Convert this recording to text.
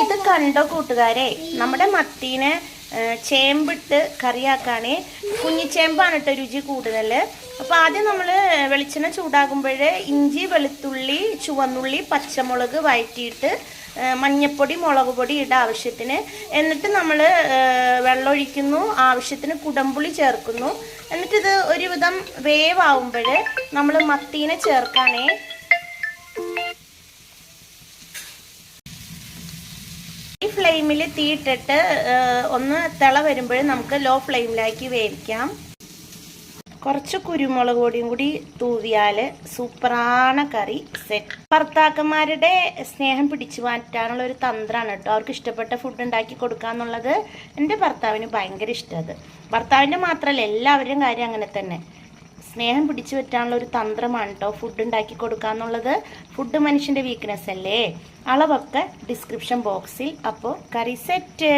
ഇത് കണ്ടോ കൂട്ടുകാരെ? നമ്മുടെ മത്തീനെ ചേമ്പിട്ട് കറിയാക്കാണേ. കുഞ്ഞിച്ചേമ്പാണ് കേട്ടോ രുചി കൂടുതൽ അപ്പോൾ ആദ്യം നമ്മൾ വെളിച്ചെണ്ണ ചൂടാകുമ്പോൾ ഇഞ്ചി വെളുത്തുള്ളി ചുവന്നുള്ളി പച്ചമുളക് വഴറ്റിയിട്ട് മഞ്ഞപ്പൊടി മുളക് പൊടി ഇട ആവശ്യത്തിന്. എന്നിട്ട് നമ്മൾ വെള്ളമൊഴിക്കുന്നു ആവശ്യത്തിന് കുടംപുളി ചേർക്കുന്നു. എന്നിട്ടിത് ഒരുവിധം വേവാകുമ്പോൾ നമ്മൾ മത്തീനെ ചേർക്കാനേ ഈ ഫ്ലെയിമിൽ തീയിട്ടിട്ട് ഒന്ന് തിള വരുമ്പോൾ നമുക്ക് ലോ ഫ്ലെയിമിലാക്കി വേവിക്കാം. കുറച്ച് കുരുമുളക് പൊടിയും കൂടി തൂവിയാൽ സൂപ്പറാണ് കറി. സെറ്റ്. ഭർത്താക്കന്മാരുടെ സ്നേഹം പിടിച്ചു മാറ്റാനുള്ള ഒരു തന്ത്രമാണ് കേട്ടോ. അവർക്ക് ഇഷ്ടപ്പെട്ട ഫുഡ് ഉണ്ടാക്കി കൊടുക്കുക എന്നുള്ളത് എന്റെ ഭർത്താവിന് ഭയങ്കര ഇഷ്ടമാണ് ഭർത്താവിന്റെ മാത്രമല്ല എല്ലാവരുടെയും കാര്യം അങ്ങനെ തന്നെ. സ്നേഹം പിടിച്ചു പറ്റാനുള്ള ഒരു തന്ത്രമാണ് കേട്ടോ ഫുഡ് ഉണ്ടാക്കി കൊടുക്കുക എന്നുള്ളത്. ഫുഡ് മനുഷ്യന്റെ വീക്ക്നെസ് അല്ലേ? അളവൊക്കെ ഡിസ്ക്രിപ്ഷൻ ബോക്സിൽ അപ്പോൾ കറി സെറ്റ്